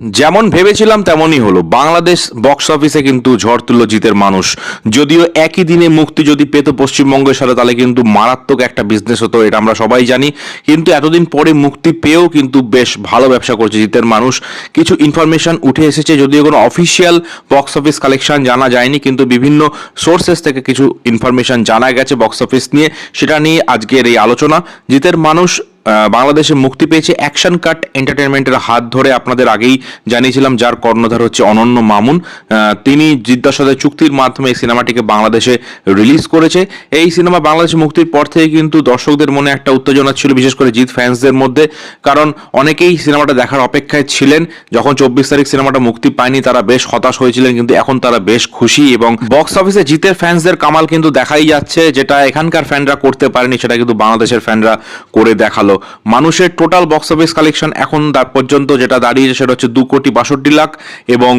যেমন ভেবেছিলাম তেমনই হলো। বাংলাদেশ বক্স অফিসে কিন্তু ঝড় তুলল জিতের মানুষ। যদিও একই দিনে মুক্তি যদি পেত পশ্চিমবঙ্গের সাথে, তাহলে কিন্তু মারাত্মক একটা বিজনেস হতো, এটা আমরা সবাই জানি। কিন্তু এতদিন পরে মুক্তি পেয়েও কিন্তু বেশ ভালো ব্যবসা করছে জিতের মানুষ। কিছু ইনফরমেশন উঠে এসেছে, যদিও কোনো অফিসিয়াল বক্স অফিস কালেকশন জানা যায়নি, কিন্তু বিভিন্ন সোর্সেস থেকে কিছু ইনফরমেশন জানা গেছে বক্স অফিস নিয়ে। সেটা নিয়ে আজকের এই আলোচনা। জিতের মানুষ বাংলাদেশে মুক্তি পেয়েছে অ্যাকশন কাট এন্টারটেনমেন্টের হাত ধরে। আপনাদের আগেই জানিয়েছিলাম, যার কর্ণধার হচ্ছে অনন্য মামুন। তিনি জিদ্দার সাথে চুক্তির মাধ্যমে এই সিনেমাটিকে বাংলাদেশে রিলিজ করেছে। এই সিনেমা বাংলাদেশে মুক্তির পর থেকে কিন্তু দর্শকদের মনে একটা উত্তেজনা ছিল, বিশেষ করে জিৎ ফ্যান্সদের মধ্যে। কারণ অনেকেই সিনেমাটা দেখার অপেক্ষায় ছিলেন। যখন চব্বিশ তারিখ সিনেমাটা মুক্তি পায়নি, তারা বেশ হতাশ হয়েছিলেন, কিন্তু এখন তারা বেশ খুশি এবং বক্স অফিসে জিতের ফ্যান্সদের কামাল কিন্তু দেখাই যাচ্ছে, যেটা এখানকার ফ্যানরা করতে পারেনি, সেটা কিন্তু বাংলাদেশের ফ্যানরা করে দেখাল। মানুষের টোটাল বক্স অফিস কালেকশন এখন পর্যন্ত যেটা দাঁড়িয়েছে সেটা হচ্ছে দু কোটি বাষট্টি লাখ এবং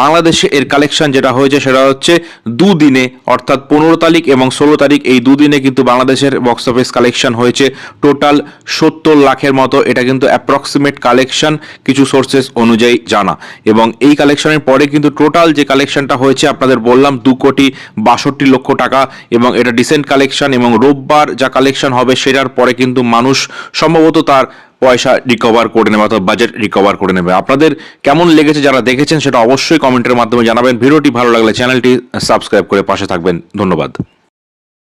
বাংলাদেশে এর কালেকশন যেটা হয়েছে সেটা হচ্ছে দুদিনে, অর্থাৎ পনেরো তারিখ এবং ষোলো তারিখ এই দুদিনে কিন্তু বাংলাদেশের বক্স অফিস কালেকশন হয়েছে। টোটাল সত্তর লাখের মতো এটা কিন্তু অ্যাপ্রক্সিমেট কালেকশন কিছু সোর্সেস অনুযায়ী জানা। এবং এই কালেকশনের পরে কিন্তু টোটাল যে কালেকশনটা হয়েছে আপনাদের বললাম দু কোটি বাষট্টি লক্ষ টাকা এবং এটা ডিসেন্ট কালেকশন এবং রোববার যা কালেকশন হবে সেটার পরে কিন্তু মানুষ সম্ভবত তার পয়সা রিকভার করে নেবে অথবা বাজেট রিকভার করে নেবে। আপনাদের কেমন লেগেছে যারা দেখেছেন সেটা অবশ্যই কমেন্টের মাধ্যমে জানাবেন। ভিডিওটি ভালো লাগলে চ্যানেলটি সাবস্ক্রাইব করে পাশে থাকবেন। ধন্যবাদ।